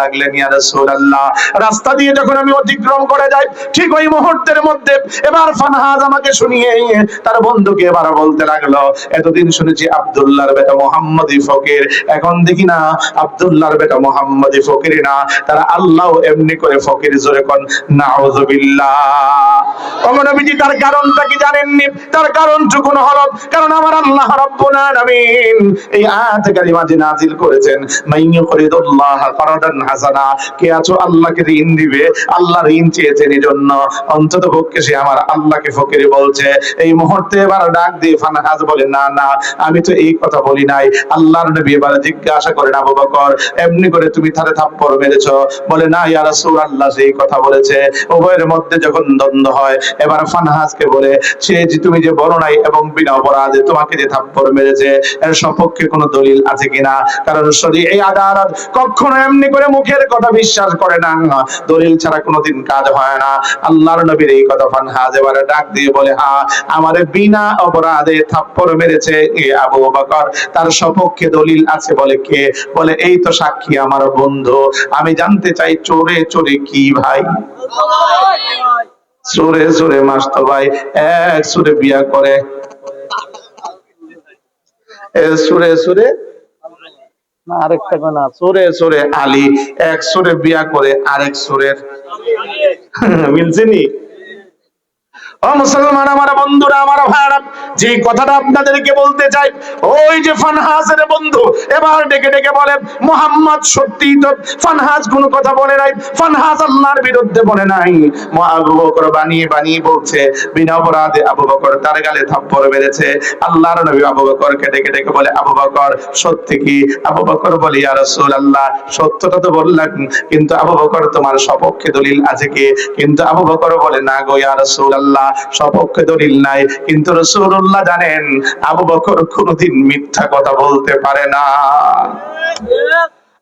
লাগলেন ইয়া রাসূলুল্লাহ। রাস্তা দিয়ে যখন আমি অতিক্রম করে যাই, ঠিক ওই মুহূর্তের মধ্যে এবার ফানহাজ আমাকে শুনিয়ে, তার বন্ধুকে এবার বলতে লাগল, এতদিন শুনেছি আব্দুল্লাহর বেটা মোহাম্মদী ফকির। এখন দেখি না, আব্দুল্লাহর বেটা মোহাম্মদী ফকির না। তারা আল্লাহ এমনি করে ফকির জোরে কোন নাউযুবিল্লাহ অমনবীজি তার কারণটা কি জানেননি? তার কারণ টুকুন হলো, কারণ আমার আল্লাহ রাব্বুল আলামিন এই আয়াত কারিমা যে নাজিল করেছেন মাইন ইউরিদুল্লাহ কারাদান হাসানা কে আছো? আল্লাহকে ঋণ দিবে আল্লাহ ঋণ চেয়েছেন এই জন্য অন্তত পক্ষে সে আমার আল্লাহকে ফকিরে বলছে। এই মুহূর্তে এবার ডাক দিয়ে ফানহাজ বলে, না না, আমি তো এই কথা বলি নাই। আল্লাহর নবী এবার জিজ্ঞাসা করেন, আবু বকর, এমনি করে তুমি তারে থাপ্পড় মেরেছো? বলে, না, ইয়া রাসূলুল্লাহ সেই কথা বলেছে। উভয়ের মধ্যে যখন দ্বন্দ্ব হয়, এবার ফানহাজকে বলে, সে যে তুমি যে বলো নাই এবং বিনা অপরাধে তোমাকে যে থাপ্পড় মেরেছে, এর সপক্ষে কোনো দলিল আছে কিনা? কারণ শরী এই আদালত কখনো এমনি করে মুখের কথা বিশ্বাস করে না। দলিল ছাড়া কোনোদিন কাজ হয় না। আল্লাহর নবীর এই কথা ফানহাজ এবারে ডাক দিয়ে বলে, হা, আমারে বিনা অপরাধে থাপ্পড় মেরেছে এ আবু বকর। তার সপক্ষে দলিল আছে বলে কে? বলে, এই তো সাক্ষী আমার বন্ধু। আমি জানতে চাই চোরে চোরে কি ভাই? সুরে সুরে মাস্তো ভাই। এক সুরে বিয়া করে। সুরে সুরে আরেকটা গোনা সুরে সুরে আলী এক সুরে বিয়া করে আরেক সুরের মিলছে নি? ও মুসলমান আমার বন্ধুরা আমার ভাইরা যে কথাটা আপনাদেরকে বলতে চাই, ওই যে ফানহাজের বন্ধু, এবার ডেকে ডেকে বলে মোহাম্মদ সত্যি তো ফানহাজ কোনো কথা বলে নাই, ফানহাজ আল্লাহর বিরুদ্ধে বলে নাই। আবু বকর বানিয়ে বানিয়ে বলছে, বিনা অপরাধে আবু বকর তার গালে থাপ্পড় মেরেছে। আল্লাহর নবী আবু বকরকে ডেকে ডেকে বলে, আবু বকর, সত্যি কি? আবু বকর বলে, ইয়া রাসূলুল্লাহ, সত্যটা তো বললাম, কিন্তু আবু বকর তোমার সপক্ষে দলিল আছে কি? কিন্তু আবু বকর বলে, না গো, ইয়া রাসূলুল্লাহ, সপক্ষে দলিল নাই, কিন্তু রাসূলুল্লাহ জানেন, আবু বকর কোনোদিন মিথ্যা কথা বলতে পারে না।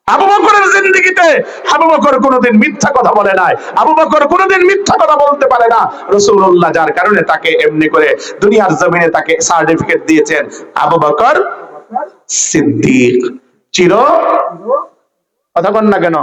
আবু বকরের জিন্দেগিতে আবু বকর কোনোদিন মিথ্যা কথা বলে নাই। আবু বকর কোনোদিন মিথ্যা কথা বলতে পারে না। রাসূলুল্লাহ যার কারণে তাকে এমনি করে দুনিয়ার জমিনে তাকে সার্টিফিকেট দিয়েছেন আবু বকর সিদ্দিক। চির কথা বল না কেন?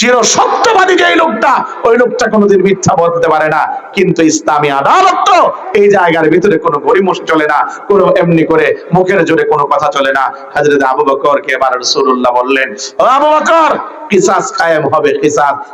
চির সত্যবাদী যে লোকটা, ওই লোকটা কোনোদিন মিথ্যা বলতে পারে না। কিন্তু ইসলামী আদালত তো এই জায়গার ভিতরে কোনো গরিমস চলে না, কোনো এমনি করে মুখের জোরে কোনো কথা চলে না। হাজরত আবু বকর কে এবার রাসূলুল্লাহ বললেন, ও আবু বকর কিসাস কায়েম হবে, কিসাস।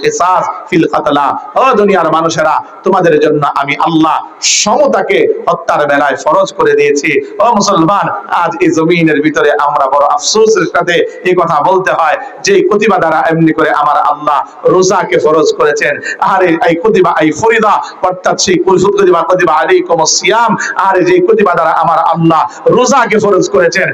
কিসাস ফিল কাতলা। ও দুনিয়ার মানুষেরা, তোমাদের জন্য আমি আল্লাহ সমতাকে হত্যার বেলায় ফরজ করে দিয়েছি। ও মুসলমান, আজ এই জমিনের ভিতরে আমরা বড় আফসোসের সাথে এই কথা বলতে হয়, যে কুতিবা দ্বারা এমনি করে আমার আল্লাহ রোজাকে ফরজ করেছেন। আর এই- কুতিবা, এই ফরিদা, অর্থাৎ সেই কুতিবা কুতিবা সিয়াম, আর কুতিবা দ্বারা আমার আল্লাহ রোজাকে ফরজ করেছেন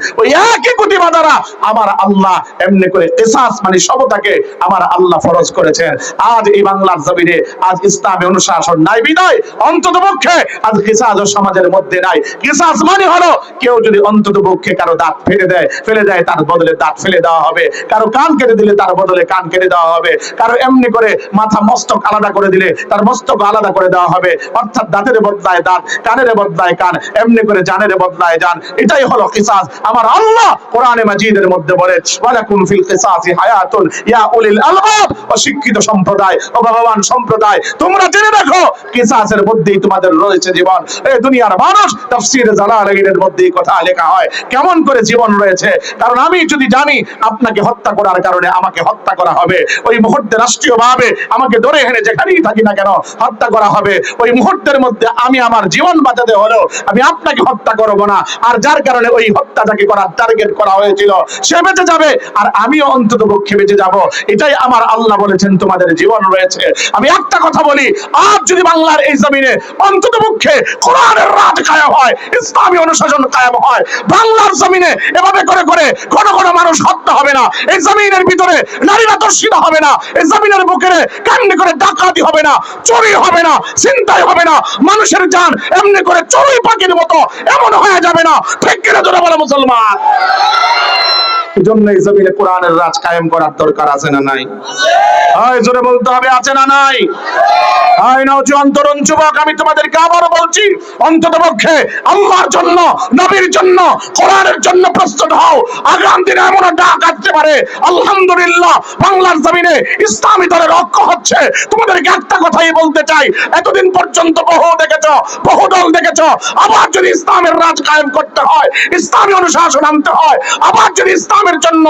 কুতিবা দ্বারা আমার আল্লাহ এমনি করে কিসাস মানে সমতাকে আমার আল্লাহ ফরজ করেছেন। আজ এই বাংলার জমিনে, আজ ইসলামী অনুশাসন নাই বিদায় অন্তত পক্ষে আজ কিসাস সমাজের মধ্যে নাই। কিসাস মানে হলো, কেউ যদি অন্তত পক্ষে কারও দাঁত ফেলে দেয় ফেলে দেয় তার বদলে দাঁত ফেলে দেওয়া হবে। কারও কান কেটে দিলে তার বদলে কান কেটে দেওয়া হবে। কারও এমনি করে মাথা মস্তক আলাদা করে দিলে তার মস্তক আলাদা করে দেওয়া হবে। অর্থাৎ দাঁতের বদলায় দাঁত, কানের বদলায় কান, এমনি করে জানের বদলায় জান। এটাই হলো কিসাস। আমার আল্লাহ কোরআনে মাজিদের মধ্যে বলে ওয়ালাকুম ফিল কিসাসি। হায়াতুন, ইয়া উলিল আলবাব, অশিক্ষিত সম্প্রদায় ও ভগবান সম্প্রদায়, তোমরা জেনে রাখো কিসাসের মধ্যেই তোমাদের রয়েছে জীবন। এই দুনিয়ার মানুষ তাফসীরে জালালাইনের মধ্যে এই কথা লেখা হয়। কেমন করে জীবন রয়েছে? কারণ আমি যদি জানি, আপনাকে হত্যা করার কারণে আমাকে হত্যা করা হবে। ওই মুহূর্তে রাষ্ট্রীয়ভাবে আমাকে ধরে এনে যেখানেই থাকি না কেন হত্যা করা হবে। ওই মুহূর্তের মধ্যে আমি আমার জীবন বাঁচাতে হলো আমি আপনাকে হত্যা করব না। আর যার কারণে ওই হত্যাটাকে করার টার্গেট করা হয়েছিল, সে বেঁচে যাবে। আর আমিও অন্তত পক্ষে বেঁচে যাব। এটাই আমার আল্লাহ বলেছেন, তোমাদের জীবন রয়েছে। আমি একটা কথা বলি, আজ যদি বাংলার এই জমিনে অন্তত পক্ষে কোরআনের রাত কায়েম হয়, ইসলামী অনুশাসন কায়েম হয়, বাংলার জমিনে এভাবে করে করে ঘন ঘন মানুষ হত্যা হবে না, এই জমিনের ভিতরে নারীরা দর্শিত হবে না, এই জমিনের বুকেরে কেমনি করে ডাকাতি হবে না, চুরি হবে না চিন্তাই হবে না, মানুষের জান এমনি করে চড়ুই পাখির মতো এমন হয়ে যাবে না। ঠিক কিনা তোরা বলে মুসলমান? এজন্য এই জমিনে কোরআনের রাজ কায়েম করার দরকার আছে না নাই? হয়, জোরে বলতে হবে, আছে না নাই? হয় নওজোয়ান তরুণ যুবক, আমি তোমাদেরকে আবারও বলছি, অন্তত পক্ষে আল্লাহর জন্য, নবীর জন্য, কোরআনের জন্য প্রস্তুত হও। আগাম দিনে এমন ডাক আসতে পারে, আলহামদুলিল্লাহ, বাংলার জমিনে ইসলামী দলের ঐক্য হচ্ছে। তোমাদেরকে একটা কথাই বলতে চাই, এতদিন পর্যন্ত বহু দেখেছ, বহু দল দেখেছ, আবার যদি ইসলামের রাজ কায়েম করতে হয়, ইসলামী অনুশাসন আনতে হয়, আবার যদি ইসলামের জন্য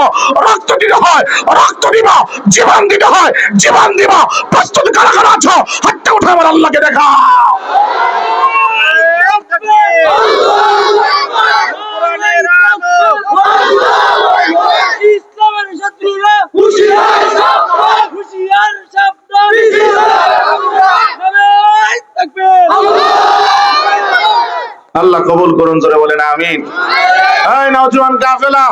রক্ত দিতে হয়, রক্ত দিবা, জীবন দিতে হয়, জীবন দিবা। প্রস্তুত কারা কারা আছো? হাতটা উঠে আমার আল্লাহকে দেখা আল্লাহ কবুল করুন, জোরে বলেন, আমিন। এই নওজোয়ান কাফেলা।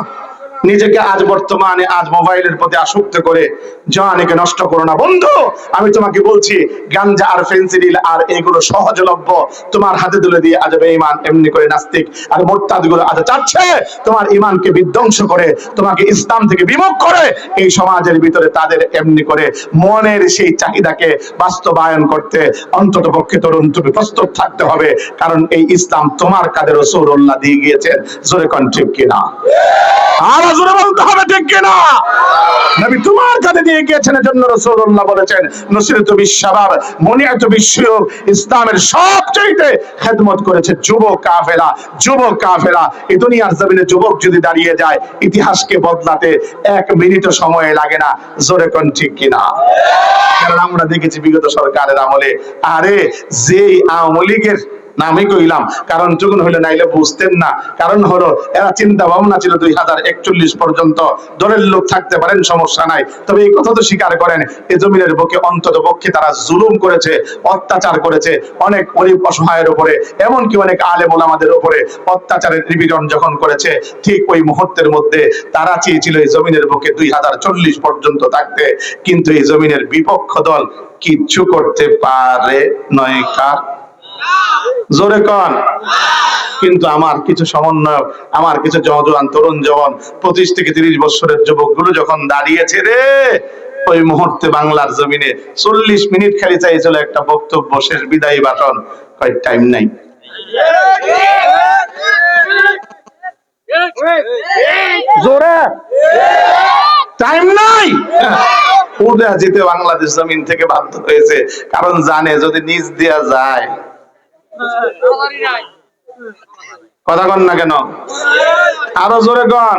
নিজেকে আজ বর্তমানে, আজ মোবাইলের প্রতি আসক্ত করে জানেকে নষ্ট করো না। বন্ধু, আমি তোমাকে বলছি, গাঞ্জা আর ফেন্সিডিল আর এগুলো সহজলভ্য তোমার হাতে তুলে দিয়ে আজ বেঈমান এমনি করে নাস্তিক আর মোরতাদগুলো আজ চাচ্ছে, তোমার ইমানকে বিধ্বংস করে, তোমাকে ইসলাম থেকে বিমুখ করে, এই সমাজের ভিতরে তাদের এমনি করে মনের সেই চাহিদাকে বাস্তবায়ন করতে অন্তত পক্ষে তরুণ তুমি প্রস্তুত থাকতে হবে, কারণ এই ইসলাম তোমার কাদের রসুল্লাহ দিয়ে গিয়েছেন। জোরে কন, ঠিক কিনা? আরও জোরে বলতে হবে, ঠিক কিনা? নবী তোমার কাছে দিয়ে গিয়েছেন, এজন্য রাসূলুল্লাহ বলেছেন, নসিরত বিশ্ববাব মনিয়াত বিশ্ব ইসলামের খেদমত করেছে এই দুনিয়ার জমিনে যুবক যদি দাঁড়িয়ে যায়, ইতিহাসকে বদলাতে এক মিনিটও সময় লাগে না। জোরে কোন ঠিক কিনা? কারণ আমরা দেখেছি বিগত সরকারের আমলে, আরে, যেই আওয়ামী লীগের নামই কইলাম, কারণ যখন হইল নাইলে বুঝতেন না। কারণ হলো, এরা চিন্তা ভাবনা ছিল দুই হাজার একচল্লিশ পর্যন্ত। দলের লোক থাকতে পারেন, সমস্যা নাই। তবে এই কথা তো স্বীকার করেন, এ জমিনের বুকে অন্তত পক্ষে তারা জুলুম করেছে, অত্যাচার করেছে, অনেক গরিব অসহায়ের উপরে, এমনকি অনেক আলেম ওলামাদের উপরে অত্যাচারের নিপীড়ন যখন করেছে, ঠিক ওই মুহূর্তের মধ্যে তারা চেয়েছিল এই জমিনের বুকে দুই হাজার চল্লিশ পর্যন্ত থাকতে। কিন্তু এই জমিনের বিপক্ষ দল কিচ্ছু করতে পারে নয়। কার? জোরে কন। কিন্তু আমার কিছু সমন্বয়ক, আমার কিছু তরুণ জওয়ান পঁচিশ থেকে তিরিশ বছরের যুবকগুলো যখন দাঁড়িয়েছে রে, ওই মুহূর্তে বাংলার জমিনে চল্লিশ মিনিট খালি চাইছিল একটা বক্তব্য, শেষ বিদায়ী ভাষণ। কয়, টাইম নাই। টাইম নাই? যেতে বাংলাদেশ জমিন থেকে বাধ্য হয়েছে। কারণ জানে, যদি নিজ দেয়া যায় কথা কন না কেন? আরও জোরে কন।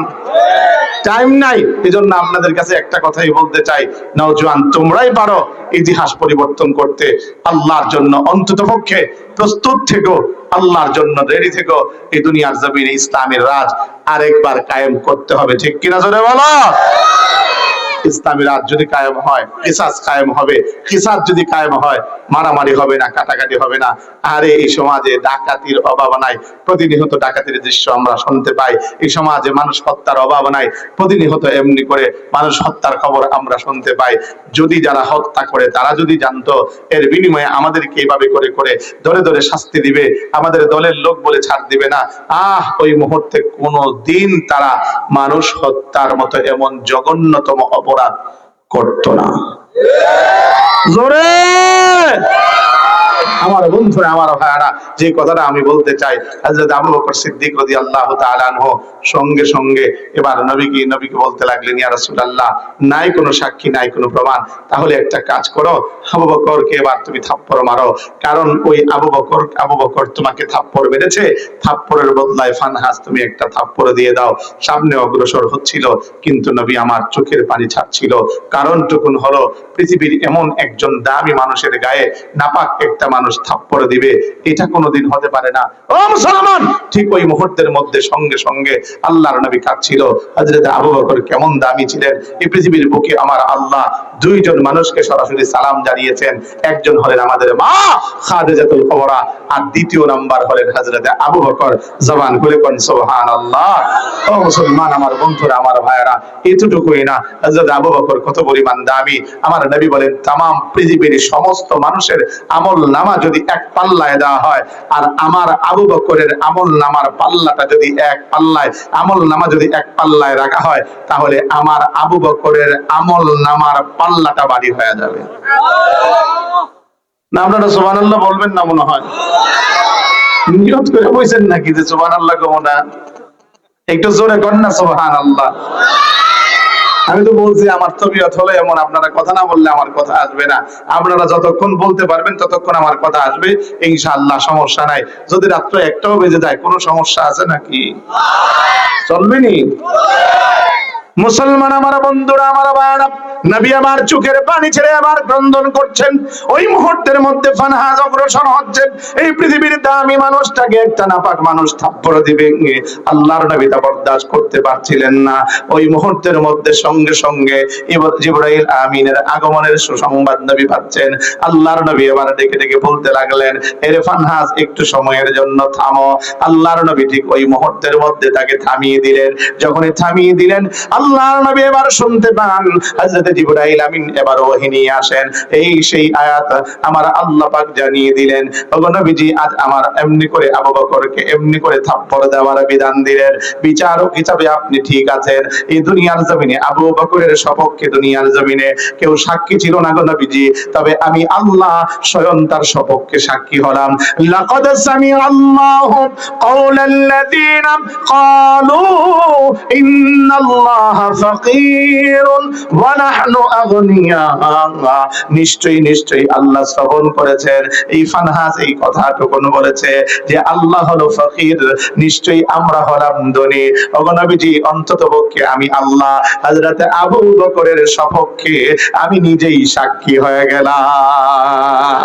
টাইম নাই। এই জন্য আপনাদের কাছে একটা কথাই বলতে চাই। নওজোয়ান, তোমরাই পারো ইতিহাস পরিবর্তন করতে। আল্লাহর জন্য অন্তত পক্ষে প্রস্তুত থেকো। আল্লাহর জন্য রেডি থেকো। এই দুনিয়ার জমিনে ইসলামের রাজ আরেকবার কায়েম করতে হবে। ঠিক কিনা জোরে বলো? ইসলামী রাজ যদি কায়েম হয়, কিসাস কায়েম হবে, কিসাস যদি কায়েম হয়, মারামারি হবে না, কাটাকাটি হবে না। আরে এই সমাজে ডাকাতির অভাব নাই। প্রতিনিয়ত ডাকাতির দৃশ্য আমরা শুনতে পাই। এই সমাজে মানুষ হত্যার অভাব নাই। প্রতিনিয়ত এমনি করে মানুষ হত্যার খবর আমরা শুনতে পাই। যদি যারা হত্যা করে, তারা যদি জানতো, এর বিনিময়ে আমাদেরকে এইভাবে করে করে ধরে ধরে শাস্তি দিবে, আমাদের দলের লোক বলে ছাড় দিবে না। আহ, ওই মুহূর্তে কোনো দিন তারা মানুষ হত্যার মতো এমন জঘন্যতম অপরাধ করতো না। জোরে! আমার বন্ধুরা, আমার ভাইয়ারা, যে কথাটা আমি বলতে চাই, হযরত আবু বকর সিদ্দিক রাদিয়াল্লাহু তাআলা আনহু সঙ্গে সঙ্গে এবার নবীকে নবীকে বলতে লাগলেন, ইয়া রাসূলুল্লাহ, নাই কোনো সাক্ষী, নাই কোনো প্রমাণ। তাহলে একটা কাজ করো, আবু বকরকে এবার তুমি থাপ্পড় মারো। কারণ ওই আবু বকর আবু বকর তোমাকে থাপ্পড় মেরেছে। থাপ্পড়ের বদলায় ফানহাস তুমি একটা থাপ্পড় দিয়ে দাও। সামনে অগ্রসর হচ্ছিল, কিন্তু নবী আমার চোখের পানি ছাড়ছিল। কারণটুকুন হলো, পৃথিবীর এমন একজন দামি মানুষের গায়ে নাপাক একটা মানুষ থাপ্পড় দিবে, এটা কোনোদিন হতে পারে না। ও মুসলমান, ঠিক ওই মুহূর্তের মধ্যে সঙ্গে সঙ্গে আল্লাহর নবী কাঁদছিল। হযরত আবু বকর কেমন দামি ছিলেন। এই পৃথিবীর বুকে আমার আল্লাহ দুইজন মানুষকে সরাসরি সালাম জানিয়েছেন। একজন হলেন আমাদের মা খাদিজাতুল কুবরা আর দ্বিতীয় নাম্বার হলেন হযরত আবু বকর। জবান খুলে কোন, সুবহানাল্লাহ। ও মুসলমান, আমার বন্ধুরা, আমার ভাইয়েরা, এতটুকুই না। হযরত আবু বকর কত পরিমাণ দামি। আমার নবী বলেন, তামাম পৃথিবীর সমস্ত মানুষের আমল নামা যদি এক পাল্লায় দেওয়া হয়, আর আমার আবু বকরের আমল নামার পাল্লাটা যদি এক পাল্লায়, আমল নামা যদি এক পাল্লায় রাখা হয়, তাহলে আমার আবু বকরের আমল নামার পাল্লাটা বাড়ি হয়ে যাবে। না, আপনারা সুবহানাল্লাহ বলবেন না মনে হয়। নিয়ত করে বলছেন নাকি যে সুবহানাল্লাহ কমো না? একটু জোরে কর না সুবহানাল্লাহ। আমি তো বলছি আমার তবিয়ত হলো এমন, আপনারা কথা না বললে আমার কথা আসবে না। আপনারা যতক্ষণ বলতে পারবেন ততক্ষণ আমার কথা আসবে। ইনশাআল্লাহ সমস্যা নাই। যদি রাত্র একটাও বেজে যায়, কোনো সমস্যা আছে নাকি? চলবে নি? মুসলমান, আমার বন্ধুরা, আমার বাড়া নবী আমার চোখের পানি ছেড়ে আবার ক্রন্দন করছেন। ওই মুহূর্তের মধ্যে ফানহাজ অগ্রসর হচ্ছেন। এই পৃথিবীর দামি মানুষটাকে একটা নাপাক মানুষ থাপ্পড় দিবে। আল্লাহর নবী তা বরদাস্ত করতে পারছিলেন না। ওই মুহূর্তের মধ্যে সঙ্গে সঙ্গে জিবরাইল আমিনের আগমনের সুসংবাদ নবী পাচ্ছেন। আল্লাহর নবী এবার ডেকে ডেকে বলতে লাগলেন, এর ফানহাজ, একটু সময়ের জন্য থামো। আল্লাহর নবী ঠিক ওই মুহূর্তের মধ্যে তাকে থামিয়ে দিলেন। যখনই থামিয়ে দিলেন, আল্লাহর নবী এবার শুনতে পান। হযরত জিবরাইল আমিন, এবার ওহী নিয়ে আসেন। এই সেই আয়াত আমার আল্লাহ পাক জানিয়ে দিলেন। ওগো নবীজি, আজ আমার এমনি করে আবু বকরকে এমনি করে থাপ্পড় দেওয়ার বিধান দিলেন। বিচারক হিসাবে আপনি ঠিক আছেন। এই দুনিয়ার জমিনে, আবু বকরের সপক্ষে দুনিয়ার জমিনে কেউ সাক্ষী ছিল না গো নবীজি। তবে আমি আল্লাহ স্বয়ং তার সপক্ষে সাক্ষী হলাম। লাকাদ সামি আল্লাহু কাওলাল্লাযীনা ক্বালু ইন্নাল্লাহা ফাকীরুন ওয়া নাহনু আগনিয়া নিশ্চয়ই নিশ্চয়ই আল্লাহ শ্রবণ করেছেন। এই ফানহাস এই কথাটুকু বলেছে যে, আল্লাহ হলো ফকির, নিশ্চয়ই আমরা হলাম ধনী। অগনবীজি অন্তত পক্ষে আমি আল্লাহ। হযরতে আবু বকরের সপক্ষে আমি নিজেই সাক্ষী হয়ে গেলাম।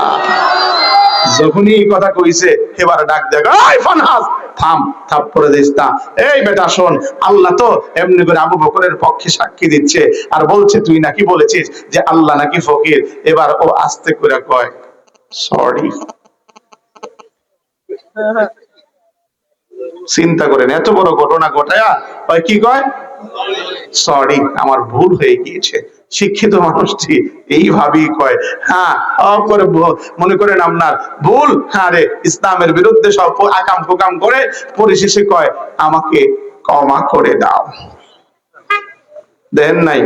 যখনই কথা কইছে, এবার ডাক দেখ ফানহাস! থাম থাপ্পড়ে দিস না। এই বেটা শোন, আল্লাহ তো এমনি করে আবু বকরের পক্ষে সাক্ষী দিচ্ছে। আর বলছে, তুই নাকি বলেছিস যে আল্লাহ নাকি ফকির? এবার ও আস্তে করে কয় সরি চিন্তা করেন এত বড় ঘটনা ঘটায়া কি কয়? সরি আমার ভুল হয়ে গিয়েছে। শিক্ষিত মানুষটি এইভাবেই কয় হ্যাঁ করে মনে করেন আপনার ভুল হ্যাঁ রে, ইসলামের বিরুদ্ধে সব আকাম কুকাম করে পরিশেষে কয়, আমাকে ক্ষমা করে দাও। দেন নাই।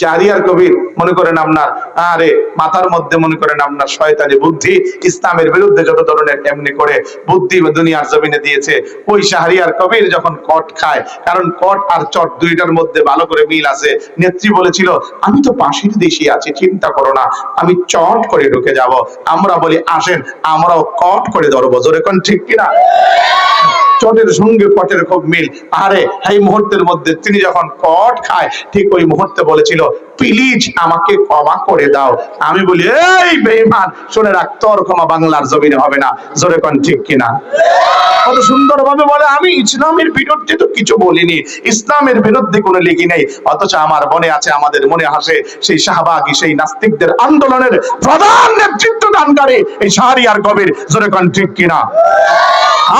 শাহরিয়ার কবির মনে করেন আপনার আরে, মাথার মধ্যে মনে করেন আপনার শয়তানি বুদ্ধি ইসলামের বিরুদ্ধে যত ধরনের এমনি করে বুদ্ধি দুনিয়ার জমিনে দিয়েছে, ওই শাহরিয়ার কবির যখন কট খায়, কারণ কট আর চট দুইটার মধ্যে ভালো করে মিল আছে। নেত্রী বলেছিল, আমি তো পাশের দেশে আছি, চিন্তা করো না, আমি চট করে ঢুকে যাব। আমরা বলি, আসেন, আমরাও কট করে ধরবো। জোরে কোন ঠিক কিনা? চটের সঙ্গে কটের খুব মিল। আরে এই মুহূর্তের মধ্যে তিনি যখন কট খায়, ঠিক ওই মুহূর্তে বলেছিল, প্লিজ আমাকে ক্ষমা করে দাও। আমি বলি, এই বেঈমান, শুনে রাখ, তোর ক্ষমা বাংলার জমিনে হবে না। জোরে কোন, ঠিক কিনা? কত সুন্দর ভাবে বলে, আমি ইসলামের বিরুদ্ধে তো কিছু বলিনি। ইসলামের বিরুদ্ধে কোনো লিখি নেই। অথচ আমার মনে আছে, আমাদের মনে হাসে সেই শাহবাগী, সেই নাস্তিকদের আন্দোলনের প্রধান নেতৃত্ব দানকারী এই শাহরিয়ার কবির। জোরে কোন, ঠিক কিনা?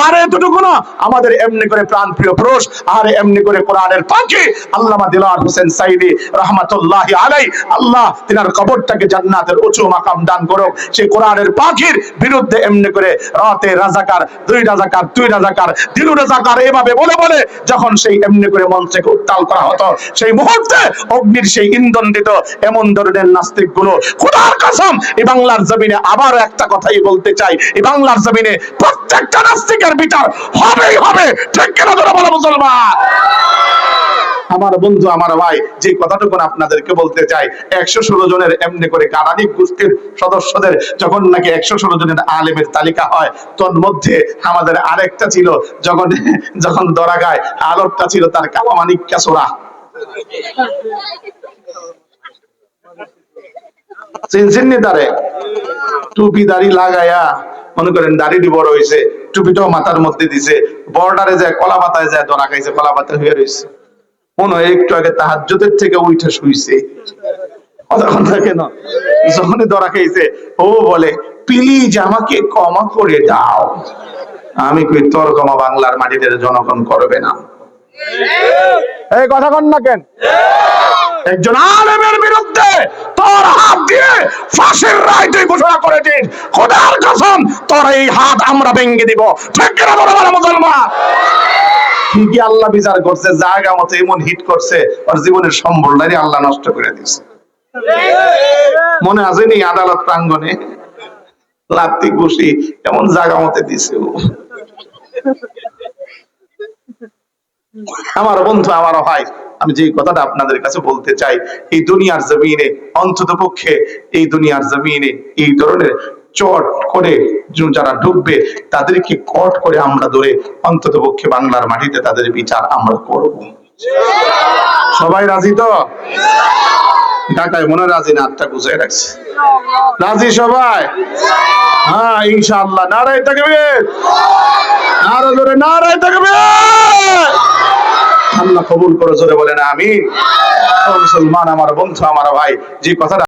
আর এতটুকু না, আমাদের এমনি করে প্রাণ প্রিয় পুরুষ, আর এমনি করে কোরআনের পাখি, আল্লামা দিলার হোসেন সাইদি রহমাতুল্লাহ আলাই আল্লাহ তিনার কবরটাকে জান্নাতের উঁচু মাকাম দান করুক। সেই কোরআনের পাখির বিরুদ্ধে এমনি করে রাতে রাজাকার, দুই রাজাকার দুই রাজাকার দিলু রাজাকার এভাবে বলে বলে যখন সেই এমনি করে মঞ্চকে উত্তাল করা হতো, সেই মুহূর্তে অগ্নির সেই ইন্ধন দিত এমন ধরনের নাস্তিকগুলো খোদার কসম, এই বাংলার জমিনে আবারও একটা কথাই বলতে চাই, এই বাংলার জমিনে প্রত্যেকটা নাস্তিকের বিচার হবেই হবে। ঠিক কিনা ধরে বলো মুসলমান? আমার বন্ধু, আমার ভাই, যে কথাটুকু আপনাদেরকে বলতে চাই, একশো ষোলো জনের এমনি করে কারানিক গোষ্ঠীর সদস্যদের যখন নাকি একশো ষোলো জনের আলেমের তালিকা হয় তোর মধ্যে আমাদের আরেকটা ছিল, যখন যখন দরা গায় আলোকটা ছিল, তার কালামানিক কাসোরা চিনচিন্নি তারে টুপি দাড়ি লাগায়া, মনে করেন দাড়িটি বড় হয়েছে টুপিটাও মাথার মধ্যে দিছে। বর্ডারে যায়, কলা পাতায় যায় দরা খাইছে, কলা পাতা হয়ে রয়েছে মনে হয় একটু আগে তাহাজ্জুদের থেকে উঠে শুইছে। কথা কেন? যখনই ধরা খেয়েছে ও বলে, প্লিজ আমাকে ক্ষমা করে দাও। আমি কই, তোর ক্ষমা বাংলার মাটিতে জনগণ করবে না। এই কথা কন না কেন? একজন আলেমের বিরুদ্ধে তোর হাত দিয়ে ফাঁসির রায় তুই ঘোষণা করেছিস। খোদার কসম, তোর এই হাত আমরা ভেঙে দিব। ঠিক কিনা বড় বড় মুসলমান? ঠিকই আল্লাহ বিচার করছে, জায়গা মতো এমন হিট করছে, ওর জীবনের সম্বলটাই আল্লাহ নষ্ট করে দিছে মনে আছে নি আদালত প্রাঙ্গণে? লাত্তি ঘুষি এমন জায়গা মতে দিছে ও। আমার বন্ধু, আমার ভাই, আমি যে কথাটা আপনাদের কাছে বলতে চাই, এই দুনিয়ার জমিনে, অন্তত পক্ষে এই দুনিয়ার জমিনে, এই ধরনের চট করে যারা ডুববে, তাদেরকে কট করে আমরা ধরে অন্তত পক্ষে বাংলার মাটিতে তাদের বিচার আমরা করব। সবাই রাজি তো? ঢাকায় মনে রাজি না, আটটা গুছিয়ে রাখছে। রাজি সবাই? হ্যাঁ ইনশাআল্লাহ, নারায় থাকবে আরও জোরে, নারায় থাকবে আল্লাহ কবুল করে জোরে বলেন আমি মুসলমান আমার বন্ধু আমার ভাই যে কথাটা